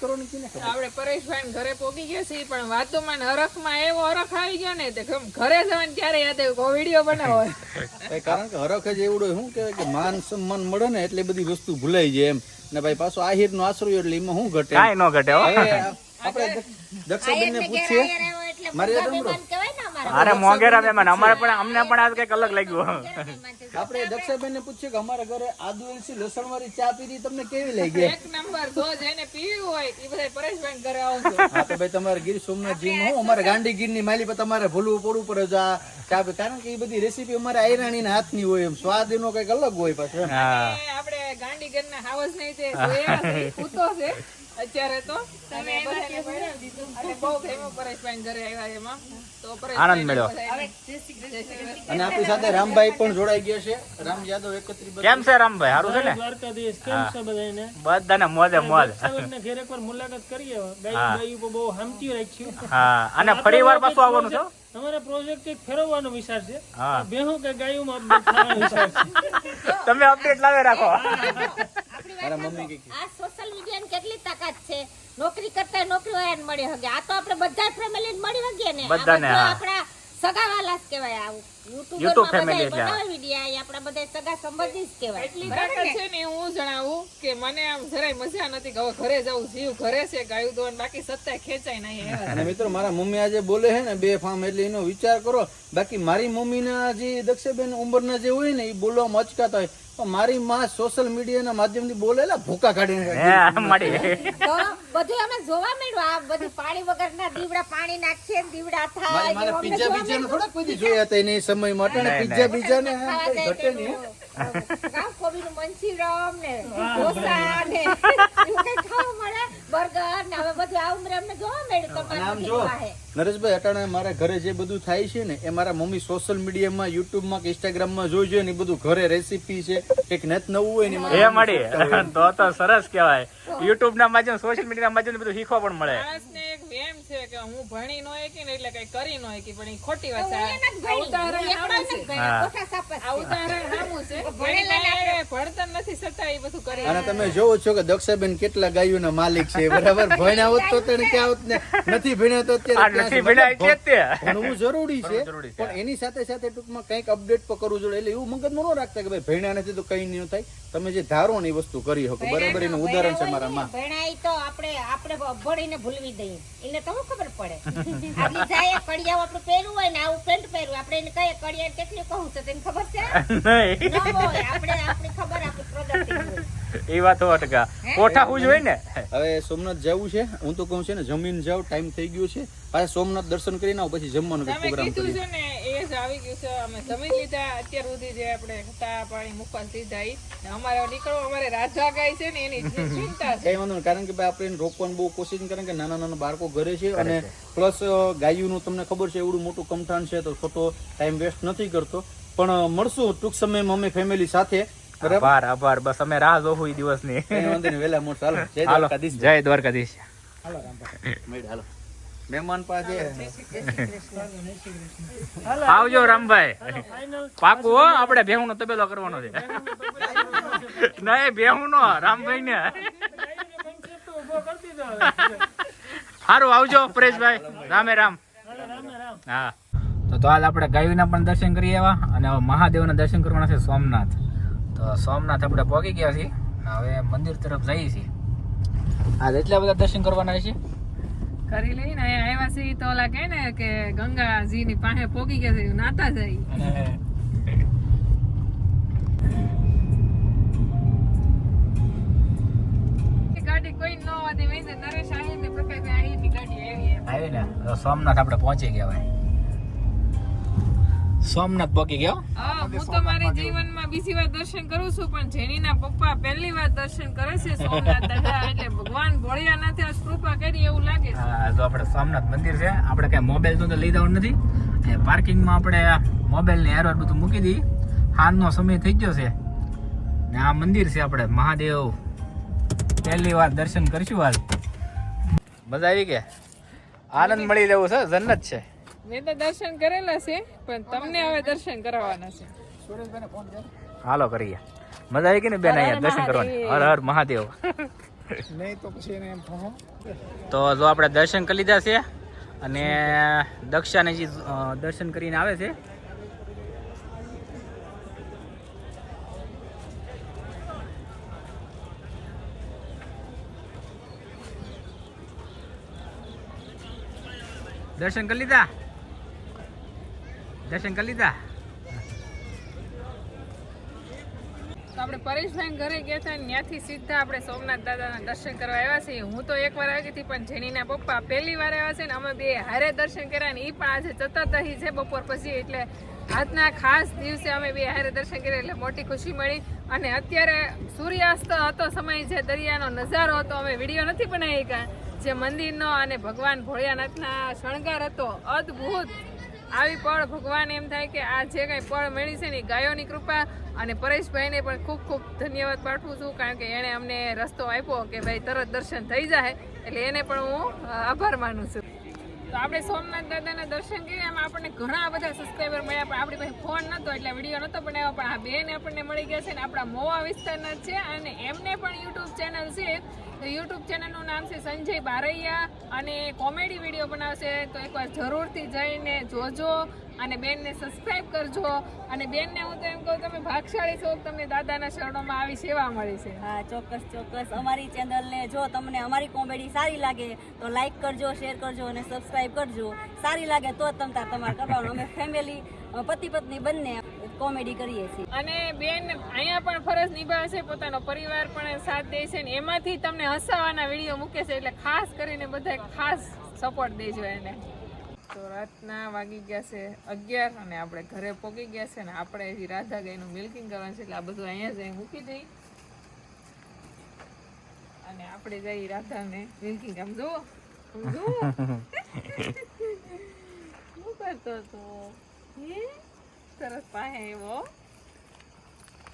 કરો ને કેને ખબર. આપણે પરેશભાઈ ઘરે પોગી ગયા છીએ પણ વાતોમાં હરખમાં એવો હરખ આવી ગયો ને તે ઘરે જવાનું ક્યારે યાદ આવ્યું વીડિયો બનાવો કારણ કે હરખ જ એવડો શું કહેવાય કે માન સન્માન મળે ને એટલે બધી વસ્તુ ભૂલાઈ જાય એમ. ને ભાઈ પાછો આહિર નો આશરો એટલે એમાં શું ઘટે? કાંઈ ન ઘટે હો. આપણે દક્ષાબેન ને પૂછીએ. મારે મહેમાન અમારે. પણ અમને પણ આજ કંઈક અલગ લાગ્યું આપણે દક્ષાબેન ને પૂછીએ કે અમારા ઘરે આદુ એલસી લસણ વાળી ચા પીધી તમને કેવી લાગી? એક નંબર જો જેને પીવું હોય એ બધા પરેશભાઈ ઘરે આવજો. હા તો ભાઈ તમારે ગીર સોમનાથ જીમ હું અમારે ગાંડી ગીરની માલી પર તમારે ભૂલવું પડવું પડે જો આ ચા કારણ કે એ બધી રેસીપી અમારે આયરાણી ના હાથની હોય એમ સ્વાદ એનો કંઈક અલગ હોય પાછો આપડે ગાંડી ગીર ના હાવસ નહીં તે છે છે. અત્યારે તો અને બહુ ગમ્યું પરેશભાઈ ઘરે આવ્યા એમાં. તો આનંદ મળ્યો. બધાને. જય શ્રી કૃષ્ણ. અને આપણી સાથે રામભાઈ પણ જોડાઈ ગયા છે. રામ યાદવ એકત્રી કેમ છે રામભાઈ? સારું છે ને? દ્વારકાધીશ. કેમ છે બધાને બધાને મોજે મોજ. રક્ષાબંધનના ઘેર એકવાર મુલાકાત કરીએ ગાય ગાયું બહુ હામટી રાખ્યું. હા. અને ફરી વાર પાછું આવવાનું છે. અમારે પ્રોજેક્ટ એક ફેરવવાનો વિચાર છે. હા. બેહું કે ગાયું update વિચાર છે. તમે અપડેટ લાવે રાખો. મારા મમ્મી કે આ સોશિયલ મીડિયાની કેટલી તાકાત છે? નોકરી કરતા નોકરી વાળાને મળી હગે. આ તો આપણે બધા ફેમિલી મળી હગે ને. બધાને, આપણા સગા વાલા જ કહેવાય. આવું યુટ્યુબ ફેમિલી એટલે. આપણા બધા સગા સંબંધી જ કહેવાય. એટલી તાકાત છે ને હું જણાવું કે મને આમ જરાય મજા નથી હવે ઘરે જવું જીવ ઘરે છે ગાયું દોન બાકી સત્તા ખેંચાય નહીં. અને મિત્રો મારા મમ્મી આજે બોલે છે ને બે ફામ એટલે એનો વિચાર કરો. બાકી મારી મમ્મીના જે દક્ષબેન ઉંમરના જે હોય ને એ બોલવામાં અચકાતા હોય. મારી માં સોશિયલ મીડિયાના માધ્યમથી બોલેલા ભૂકા કાઢીને હે મળી તો બધું અમે જોવા મળ્યું. આ બધું પાણી વગરના દીવડા પાણી નાખીએ ને દીવડા થાય મારે પિઝા બીજા થોડા કોઈ દી જોયા હતા એની સમય માટે પિઝા બીજા ને ઘટે નહીં. ગામ કોબીનું મંચુરિયન ને ઢોસા ને એવું કંઈ ખાવા મળે? બર્ગર ને હવે બધું આ ઉંમરે અમને જોવા મળ્યું અને આમ તમારે જો. નરેશભાઈ અટાણે મારા ઘરે જે બધું થાય છે ને એ મારા મમ્મી સોશિયલ મીડિયામાં યુટ્યુબમાં કે ઇન્સ્ટાગ્રામમાં જોઈ જોઈએ ને બધું ઘરે રેસીપી છે એક નેત નવું હોય ને એ મળી તો તો સરસ કહેવાય. યુટ્યુબના માધ્યમ સોશિયલ મીડિયા માધ્યમ બધું શીખવા પણ મળે. વેમ છે કે હું ભણી નો એકી ને એટલે કઈ કરી નો એકી પણ એ ખોટી વાત છે. ઉદાહરણ. ઉદાહરણ સામું ને ભણતર નથી છતાં એ બધું કરે અને તમે જોવો છો કે દક્ષાબેન કેટલા ગાયોના માલિક છે. બરાબર? ભણ્યા હોત તો તેને ક્યાં હોત ને? નથી ભણ્યા તો અત્યારે નથી ભણ્યા એટલે તે. ભણવું જરૂરી છે. ભણવું જરૂરી છે. પણ એની સાથે સાથે ટૂંકમાં કંઈક અપડેટ પણ કરવું જોઈએ. એટલે એવું મગજમાં ન રાખતા કે ભાઈ ભણ્યા નથી તો કઈ નહીં થાય. તમે જે ધારો ને એ વસ્તુ કરી શકો. બરાબર? એનું ઉદાહરણ છે મારા માં. ભણાય તો આપણે આપણે ભણીને ભૂલવી દઈએ. એને તો ખબર પડે. આ જાય કડિયાઓ આપણે પહેરવું હોય ને આવું પેન્ટ પહેરવું આપણે એને કહીએ કડિયા કેટલી કહું તો તેને ખબર છે? આપણે આપણી ખબર આપણી પ્રગતિ એ વાતો અટકા. કોઠા હું હોય ને? હવે સોમનાથ જવું છે હું તો કહું છે ને જમીન જાવ ટાઈમ થઈ ગયો છે. પાછા સોમનાથ દર્શન કરીને આવો પછી જમવાનો પ્રોગ્રામ કરીએ. ને આવી ગયું છે. અમે જમી લીધા. અત્યાર સુધી જે આપણે ચા પાણી મુકવા સીધા ઈ. અમારે નીકળવો અમારે રાજા ગાય છે ને એની ચિંતા છે. કઈ વાંધો કારણ કે ભાઈ આપણે રોકવાનું બહુ કોશિશ કરે કે નાના નાના બાળકો ઘરે છે અને પ્લસ ગાયુંનું તમને ખબર છે એવડું મોટું કમઠાણ છે તો ખોટો ટાઈમ વેસ્ટ નથી કરતો. પણ મળશું. ટૂંક સમયમાં અમે ફેમિલી સાથે. આભાર આભાર. બસ અમે રાહ જોવું એ દિવસની. કઈ વાંધો નહીં. વહેલા મોટ ચાલો જય હાલો. દ્વારકાધીશ. જય દ્વારકાધીશ. મેળ હાલો. મહેમાન પાસે. આવજો રામભાઈ. પાકું હો આપણે ભેહું નો તબેલો કરવાનો છે. નહીં ભેહું નો રામભાઈ ને. સારું આવજો પરેશભાઈ. રામે રામ. હાલો, હા. તો તો આજ આપણે ગાયના પણ દર્શન કરી આવ્યા અને હવે મહાદેવના દર્શન કરવાના છે સોમનાથ. તો સોમનાથ આપણે પહોંચી ગયા છીએ હવે મંદિર તરફ જઈએ છીએ. આજ એટલા બધા દર્શન કરવાના છે? કરી લઈને અહીંયા આવ્યા છે તો ઓલા કહે ને કે ગંગાજી ની પાસે પોગી ગયા છે નાતા જાય ગાડી કોઈ ન હોતી નરેશ આહિર ને પ્રકાશભાઈ આહિરની ગાડી આવી આવી ને સોમનાથ આપણે પહોંચી ગયા ભાઈ. સોમનાથ પહોંચી ગયો? હા તો મારા જીવનમાં બીજી વાર દર્શન કરું છું પણ જેનીના પપ્પા પહેલી વાર દર્શન કરે છે સોમનાથ દાદા એટલે ભગવાન ભોળિયાનાથે આજ કૃપા કરી એવું લાગે છે. હા તો આપણે સોમનાથ મંદિર છે આપણે કઈ મોબાઈલ તો લઈ નથી. અને પાર્કિંગમાં આપણે મોબાઈલ ને એરવાર બધું મૂકી દઈ હાલનો સમય થઈ ગયો છે. ને આ મંદિર છે આપણે મહાદેવ. પહેલી વાર દર્શન કરીશું હાલ. મજા આવી કે? આનંદ મળી રહેવું છે જન્નત છે. મેં તો દર્શન કરેલા છે પણ તમને હવે દર્શન કરાવવાના છે. હાલો કરીએ. મજા આવી કે ને બેન અહીંયા દર્શન કરવાની? હર હર મહાદેવ. નહીં તો પછી એને એમ તો જો આપણે દર્શન કરી લીધા છે અને દક્ષાને જે દર્શન કરીને આવે છે. દર્શન કરી લીધા? દર્શન કરી લીધા? આપણે પરેશભાઈ ઘરે ગયા હતા ત્યાંથી સીધા આપણે સોમનાથ દાદાના દર્શન કરવા આવ્યા છીએ. હું તો એક વાર આવી હતી, પણ જેનીના પપ્પા પહેલી વાર આવ્યા છે ને અમે બે હારે દર્શન કર્યા ને એ પણ આજે ચતુર્દશી છે બપોર પછી. એટલે આજના ખાસ દિવસે અમે બે હારે દર્શન કર્યા, એટલે મોટી ખુશી મળી. અને અત્યારે સૂર્યાસ્ત હતો સમય જે દરિયાનો નજારો હતો, અમે વીડિયો નથી બનાવી ગયા જે મંદિરનો અને ભગવાન ભોળિયાનાથના શણગાર હતો, અદ્ભુત. આવી પળ ભગવાન એમ થાય કે આ જે કંઈ પળ મળી છે ને ગાયોની કૃપા અને પરેશભાઈને પણ ખૂબ ખૂબ ધન્યવાદ પાઠવું છું, કારણ કે એણે અમને રસ્તો આપ્યો કે ભાઈ તરત દર્શન થઈ જાય, એટલે એને પણ હું આભાર માનું છું. તો આપણે સોમનાથ દાદાના દર્શન કરીએ, એમાં આપણને ઘણા બધા સબસ્ક્રાઈબર મળ્યા, પણ આપણી પાસે ફોન નહોતો, એટલે વીડિયો નહોતો બનાવ્યો, પણ આ બેન આપણને મળી ગયા છે ને આપણા મોવા વિસ્તારના છે, અને એમને પણ યુટ્યુબ ચેનલ છે યુટ્યુબ ચેનલનું નામ છે સંજય બારૈયા અને કોમેડી વીડિયો બનાવશે. તો એકવાર જરૂરથી જઈને જોજો અને બેનને સબસ્ક્રાઈબ કરજો. અને બેનને હું તો એમ કહું, તમે ભાગશાળી છો, તમને દાદાના શરણોમાં આવી સેવા મળી છે. હા, ચોક્કસ ચોક્કસ. અમારી ચેનલને જો તમને અમારી કોમેડી સારી લાગે, તો લાઈક કરજો શેર કરજો અને સબસ્ક્રાઈબ કરજો. સારી લાગે તો જ તમ તાર તમારે કરવાનું અમે ફેમિલી પતિ પત્ની બંને કોમેડી કરીએ છીએ. અને બેન અહીંયા પણ ફરજ નિભાવે છે પોતાનો પરિવાર પણ સાથ દે છે ને એમાંથી તમને હસાવાના વીડિયો મૂકે છે એટલે ખાસ કરીને બધા ખાસ સપોર્ટ દેજો એને. તો રાતના વાગી ગયા છે અગિયાર અને આપણે ઘરે પહોંચી ગયા છે ને આપણે હજી રાધા ગાયનું મિલ્કિંગ કરવાનું છે એટલે આ બધું અહીંયા જઈ મૂકી દઈ. અને આપણે જઈ રાધાને મિલ્કિંગ આમ જુઓ આમ જુઓ. શું કરતો હતો? હે? સરસ પાસે એવો.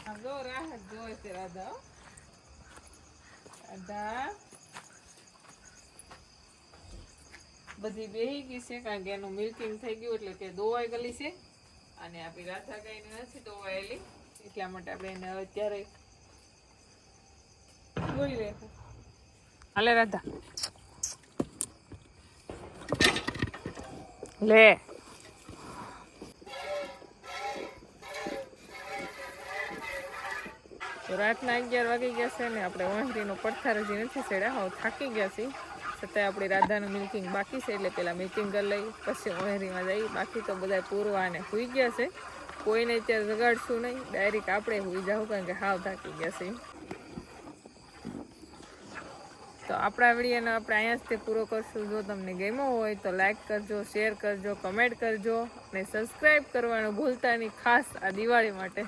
આમ જો છે રાધા. રાધા. બધી બેહી ગઈ છે કારણ કે એનું મિલ્કિંગ થઈ ગયું એટલે કે દોવાઈ ગયેલી છે. અને આપણી રાધા ગાયને નથી દોવાયેલી. એટલા માટે આપણે એને અત્યારે જોઈ રાખું હાલે રાધા. લે. રાતના અગિયાર વાગી ગયા છે ને આપણે વાંસળીનો પડથાર હજી નથી ચડ્યા. હવે થાકી ગયા છીએ. છતાંય આપણી રાધાનું મિલ્કિંગ બાકી છે, એટલે પહેલાં મિલ્કિંગ કરી લઈ, પછી ઓહેરીમાં જઈ. બાકી તો બધા પૂરવા અને સૂઈ ગયા છે. કોઈને અત્યારે જગાડશું નહીં. ડાયરેક્ટ આપણે સૂઈ જાઉં કારણ કે હાવ થાકી ગયા છે તો આપણા વિડીયોને આપણે અહીંયા જ પૂરો કરશું. જો તમને ગમ્યો હોય તો લાઈક કરજો શેર કરજો કમેન્ટ કરજો અને સબસ્ક્રાઈબ કરવાનું ભૂલતા નહીં, ખાસ આ દિવાળી માટે.